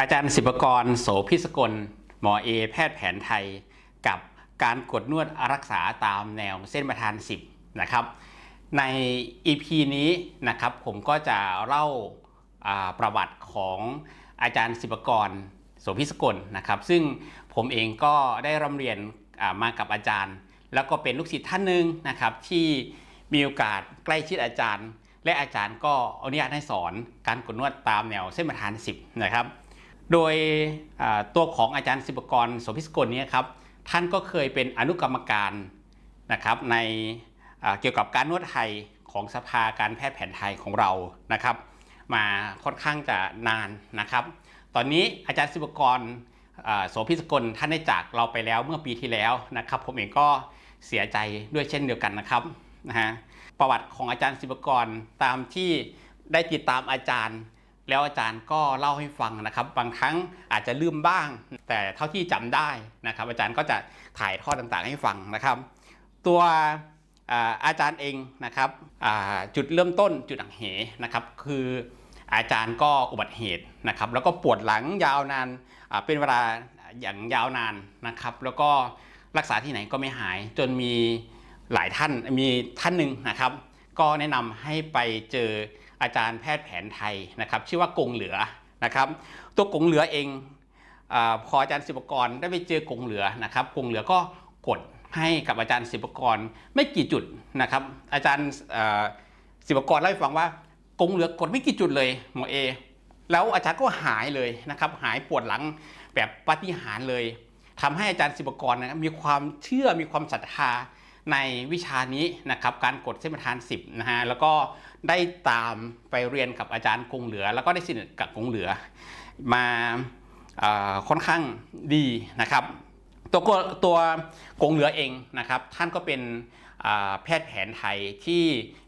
อาจารย์ศิบกรโสพิสกล หมอเอแพทย์แผนไทย กับการกดนวดรักษาตามแนวเส้นประธาน 10 นะครับ ใน EP นี้นะครับผมก็จะเล่าประวัติของอาจารย์ศิบกรโสพิสกลนะครับ ซึ่งผมเองก็ได้ร่ำเรียนมากับอาจารย์ แล้วก็เป็นลูกศิษย์ท่านหนึ่งนะครับที่มีโอกาสใกล้ชิดอาจารย์ และอาจารย์ก็อนุญาตให้สอนการกดนวดตามแนวเส้นประธาน 10 นะครับ โดยตัวของอาจารย์ศิบกรโสภิสกลนี่ยครับท่านก็เคยเป็นอนุกรรมการนะครับในเกี่ยวกับการนวดไทยของสภาการแพทย์แผนไทยของเรานะครับ มาค่อนข้างจะนานนะครับ ตอนนี้อาจารย์ศิบกรโสภิสกลท่านได้จากเราไปแล้วเมื่อปีที่แล้วนะครับ ผมเองก็เสียใจด้วยเช่นเดียวกันนะครับนะฮะประวัติของอาจารย์ศิบกรตามที่ได้ติดตามอาจารย์ แล้วอาจารย์ก็เล่าให้ฟังนะครับ บางครั้งอาจจะลืมบ้าง แต่เท่าที่จำได้นะครับ อาจารย์ก็จะถ่ายทอดต่างๆ ให้ฟังนะครับ ตัวอาจารย์เองนะครับจุดเริ่มต้นจุดหักเหนะครับคืออาจารย์ก็อุบัติเหตุนะครับ แล้วก็ปวดหลังยาวนานเป็นเวลาอย่างยาวนานนะครับ แล้วก็รักษาที่ไหนก็ไม่หาย จนมีหลายท่านมีท่านหนึ่งนะครับ ก็แนะนำให้ไปเจอ อาจารย์แพทย์แผนไทยนะครับ ชื่อว่ากงเหลือนะครับ ตัวกงเหลือเองอพออาจารย์ศิบกรได้ไปเจอกงเหลือนะครับกงเหลือก็กดให้กับอาจารย์ศิบกรไม่กี่จุดนะครับ อาจารย์ศิบกรเล่าให้ฟังว่ากงเหลือกดไม่กี่จุดเลยหมอเอแล้วอาจารย์ก็หายเลยนะครับ หายปวดหลังแบบปาฏิหาริย์เลยทำให้อาจารย์ศิบกรนะครับมีความเชื่อมีความศรัทธา ในวิชานี้นะครับการกดเส้นประธาน 10นะฮะแล้วก็ได้ตามไปเรียนกับอาจารย์กงเหลือ แล้วก็ได้สนิทกับกงเหลือ มาอค่อนข้างดีนะครับตัวตัวกงเหลือเองนะครับ ท่านก็เป็นแพทย์แผนไทยที่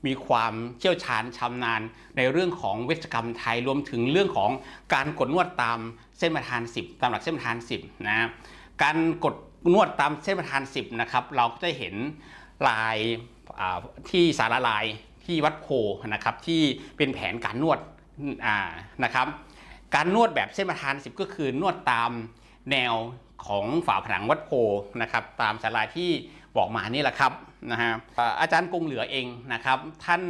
มีความเชี่ยวชาญชำนาญในเรื่องของเวชกรรมไทยรวมถึงเรื่องของการกดนวดตามเส้นประธาน 10 ตามหลักเส้นประธาน 10นะการกด นวดตามเส้นประธาน 10 นะครับ เราก็จะเห็นลายที่สารลายที่วัดโพนะครับที่เป็นแผนการนวดนะครับ การนวดแบบเส้นประธาน 10 ก็คือนวดตามแนวของฝาผนังวัดโพนะครับ ตามสาราที่บอกมานี่แหละครับนะฮะอาอาจารย์กงเหลือเองนะครับ ท่าน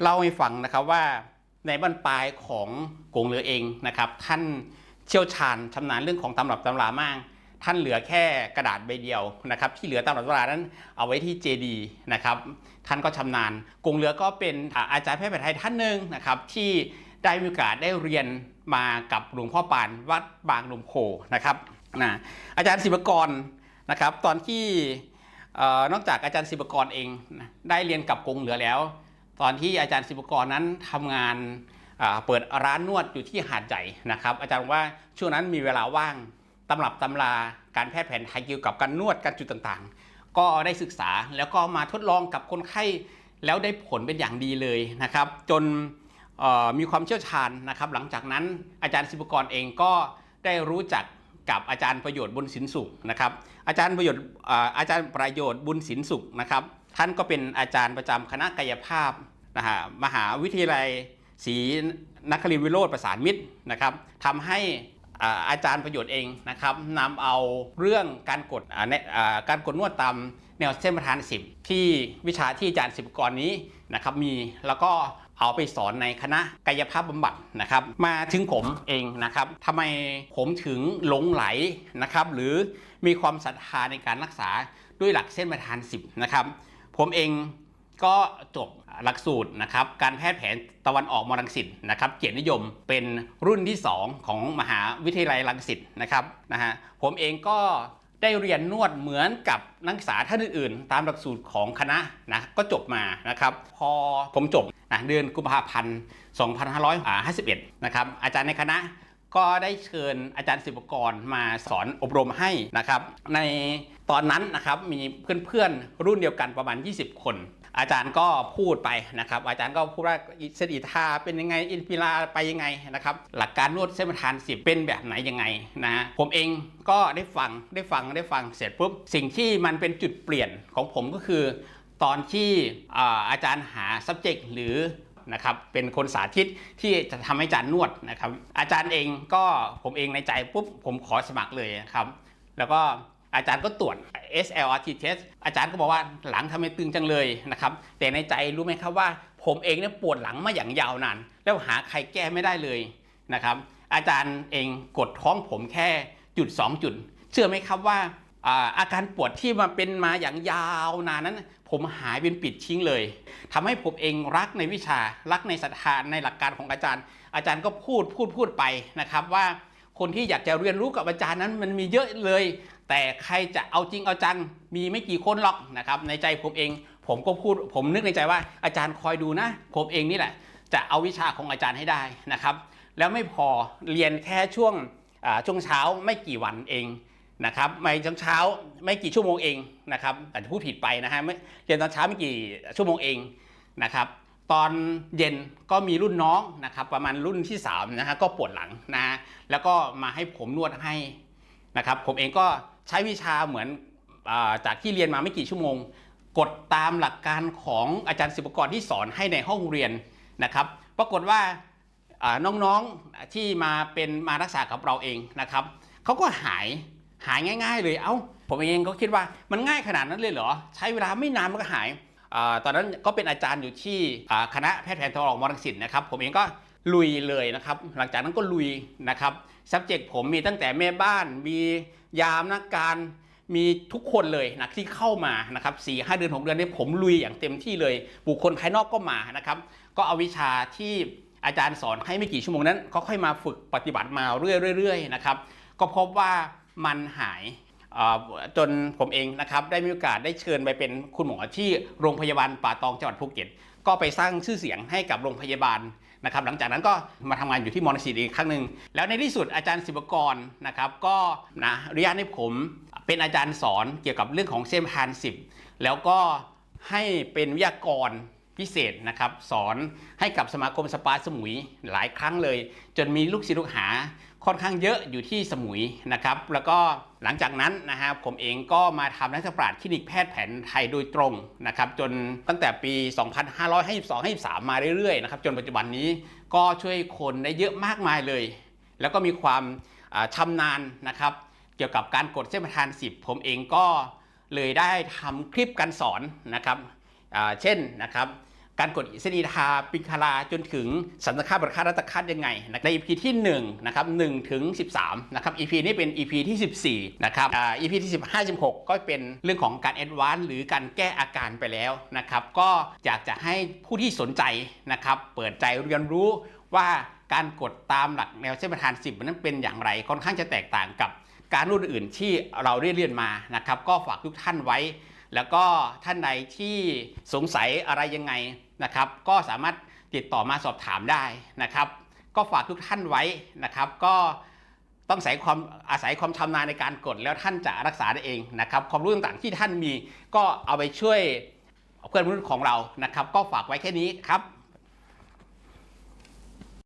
เล่าให้ฟังนะครับว่าในบรรปลายของกงเหลือเองนะครับ ท่านเชี่ยวชาญชำนาญเรื่องของตำรับตำรามาก ท่านเหลือแค่กระดาษใบเดียวนะครับที่เหลือตำรับตำรานั้นเอาไว้ที่เจดีนะครับท่านก็ชำนาญกงเหลือก็เป็นอาจารย์แพทย์แผนไทยท่านหนึ่งนะครับที่ได้มีโอกาสได้เรียนมากับหลวงพ่อปานวัดบางลมโคนะครับนะอาจารย์ศิบกรนะครับตอนที่นอกจากอาจารย์ศิบกรเองได้เรียนกับกงเหลือแล้ว ตอนที่อาจารย์ศิบกรนั้นทำงานเปิดร้านนวดอยู่ที่หาดใหญ่นะครับอาจารย์ว่าช่วงนั้นมีเวลาว่าง ตำรับตำราการแพทย์แผนไทยเกี่ยวกับการนวดการจุดต่างๆ ก็ได้ศึกษาแล้วก็มาทดลองกับคนไข้แล้วได้ผลเป็นอย่างดีเลยนะครับ จนมีความเชี่ยวชาญนะครับ หลังจากนั้นอาจารย์ศิบกรเองก็ได้รู้จักกับอาจารย์ประโยชน์บุญสินสุขนะครับ อาจารย์ประโยชน์อาจารย์ประโยชน์บุญสินสุขนะครับ ท่านก็เป็นอาจารย์ประจำคณะกายภาพนะฮะมหาวิทยาลัยศรีนครินทรวิโรธประสานมิตรนะครับทำให้ อาจารย์ประโยชน์เองนะครับนำเอาเรื่องการกดการกดนวดตามแนวเส้นประธาน 10 ที่วิชาที่อาจารย์สิบกรนี้นะครับมีแล้วก็เอาไปสอนในคณะกายภาพบำบัดนะครับ มาถึงผมเองนะครับทำไมผมถึงหลงไหลนะครับ หรือมีความศรัทธาในการรักษาด้วยหลักเส้นประธาน 10 นะครับ ผมเอง ก็จบหลักสูตรนะครับการแพทย์แผนตะวันออกมรังสิตนะครับเกียรตินิยมเป็นรุ่นที่ 2 ของมหาวิทยาลัยรังสิตนะครับนะฮะผมเองก็ได้เรียนนวดเหมือนกับนักศึกษาท่านอื่นๆ ตามหลักสูตรของคณะนะก็จบมานะครับ พอผมจบนะเดือนกุมภาพันธ์ 2551 นะครับอาจารย์ในคณะก็ได้เชิญอาจารย์ศิบกรมาสอนอบรมให้นะครับ ในตอนนั้นนะครับมีเพื่อนๆรุ่นเดียวกันประมาณ 20 คน อาจารย์ก็พูดไปนะครับ อาจารย์ก็พูดว่าเส้นอิทาเป็นยังไงอินฟิลาไปยังไงนะครับ หลักการนวดเส้นประธานสิบเป็นแบบไหนยังไงนะฮะผมเองก็ได้ฟังได้ฟังได้ฟังเสร็จปุ๊บสิ่งที่มันเป็นจุดเปลี่ยนของผมก็คือ ตอนที่อาอาจารย์หา subject หรือนะครับเป็นคนสาธิตที่จะทำให้อาจารย์นวดนะครับ อาจารย์เองก็ผมเองในใจปุ๊บผมขอสมัครเลยนะครับ แล้วก็ อาจารย์ก็ตรวจ SLRT test อาจารย์ก็บอกว่าหลังทำไมตึงจังเลยนะครับ แต่ในใจรู้ไหมครับว่า ผมเองเนี่ยปวดหลังมาอย่างยาวนานแล้วหาใครแก้ไม่ได้เลยนะครับ อาจารย์เองกดท้องผมแค่จุด 2 จุด เชื่อไหมครับว่าอาการปวดที่มาเป็นมาอย่างยาวนานนั้น ผมหายเป็นปิดทิ้งเลยทำให้ผมเองรักในวิชารักในศรัทธาในหลักการของอาจารย์ อาจารย์ก็พูดพูดพูดไปนะครับว่าคนที่อยากจะเรียนรู้กับอาจารย์นั้นมันมีเยอะเลย แต่ใครจะเอาจริงเอาจังมีไม่กี่คนหรอกนะครับในใจผมเองผมก็พูดผมนึกในใจว่าอาจารย์คอยดูนะ ผมเองนี่แหละ จะเอาวิชาของอาจารย์ให้ได้นะครับ แล้วไม่พอเรียนแค่ช่วงช่วงเช้าไม่กี่วันเองนะครับไม่ช่วงเช้าไม่กี่ชั่วโมงเองนะครับอาจจะพูดผิดไปนะฮะเรียนตอนเช้าไม่กี่ชั่วโมงเองนะครับตอนเย็นก็มีรุ่นน้องนะครับประมาณรุ่นที่3นะฮะก็ปวดหลังนะฮะแล้วก็มาให้ผมนวดให้ นะครับผมเองก็ใช้วิชาเหมือนจากที่เรียนมาไม่กี่ชั่วโมง กดตามหลักการของอาจารย์ศิลปกรที่สอนให้ในห้องเรียนนะครับ ปรากฏว่าน้องๆที่มาเป็นมารักษากับเราเองนะครับเขาก็หายหายง่าย ๆ เลยเอ้าผมเองก็คิดว่ามันง่ายขนาดนั้นเลยเหรอ ใช้เวลาไม่นานมันก็หายอตอนนั้นก็เป็นอาจารย์อยู่ที่คณะแพทย์แผนทองหล่อมรังสิตนะครับ ผมเองก็ลุยเลยนะครับ หลังจากนั้นก็ลุยนะครับ subject ผมมีตั้งแต่แม่บ้าน มียามนักการมีทุกคนเลยนะที่เข้ามานะครับสี่ห้าเดือนหกเดือนนี้ผมลุยอย่างเต็มที่เลย บุคคลภายนอกก็มานะครับ ก็เอาวิชาที่อาจารย์สอนให้ไม่กี่ชั่วโมงนั้นก็ค่อยมาฝึกปฏิบัติมาเรื่อยๆนะครับ ก็พบว่ามันหายจนผมเองนะครับได้มีโอกาสได้เชิญไปเป็นคุณหมอที่โรงพยาบาลป่าตองจังหวัดภูเก็ต ก็ไปสร้างชื่อเสียงให้กับโรงพยาบาล นะครับหลังจากนั้นก็มาทำงานอยู่ที่มอญศิลป์อีกครั้งหนึ่งแล้วในที่สุดอาจารย์ศิวกรนะครับก็นะอนุญาตให้ผมเป็นอาจารย์สอนเกี่ยวกับเรื่องของเส้นพานสิบแล้วก็ให้เป็นวิทยากร พิเศษนะครับสอนให้กับสมาคมสปาสมุยหลายครั้งเลย จนมีลูกศิษย์ลูกหาค่อนข้างเยอะอยู่ที่สมุยนะครับแล้วก็หลังจากนั้นนะฮะผมเองก็มาทำนักศึกษาคลินิกแพทย์แผนไทยโดยตรงนะครับจนตั้งแต่ปี 2552-53มาเรื่อยๆนะครับจนปัจจุบันนี้ก็ช่วยคนได้เยอะมากมายเลย แล้วก็มีความชำนาญนะครับเกี่ยวกับการกดเส้นประธาน 10 ผมเองก็เลยได้ทำคลิปการสอนนะครับเช่นนะครับ การกดเส้นอีทาปิงคาราจนถึงสันตคาบรคารัตคัดยังไงนะใน EP ที่1นะครับ1ถึง13นะครับ EP นี้เป็น EP ที่ 14นะครับอ่า EP ที่ 15 16 ก็เป็นเรื่องของการแอดวานซ์หรือการแก้อาการไปแล้วนะครับก็อยากจะให้ผู้ที่สนใจนะครับเปิดใจเรียนรู้ว่าการกดตามหลักแนวเส้นประธาน 10 นั้นเป็นอย่างไรค่อนข้างจะแตกต่างกับการรุ่นอื่นที่เราได้เรียนมานะครับก็ฝากทุกท่านไว้ แล้วก็ท่านใดที่สงสัยอะไรยังไงนะครับ ก็สามารถติดต่อมาสอบถามได้นะครับ ก็ฝากทุกท่านไว้นะครับ ก็ต้องอาศัยความอาศัยความชำนาญในการกด แล้วท่านจะรักษาได้เองนะครับ ความรู้ต่างๆที่ท่านมีก็เอาไปช่วยเพื่อนมนุษย์ของเรานะครับ ก็ฝากไว้แค่นี้ครับ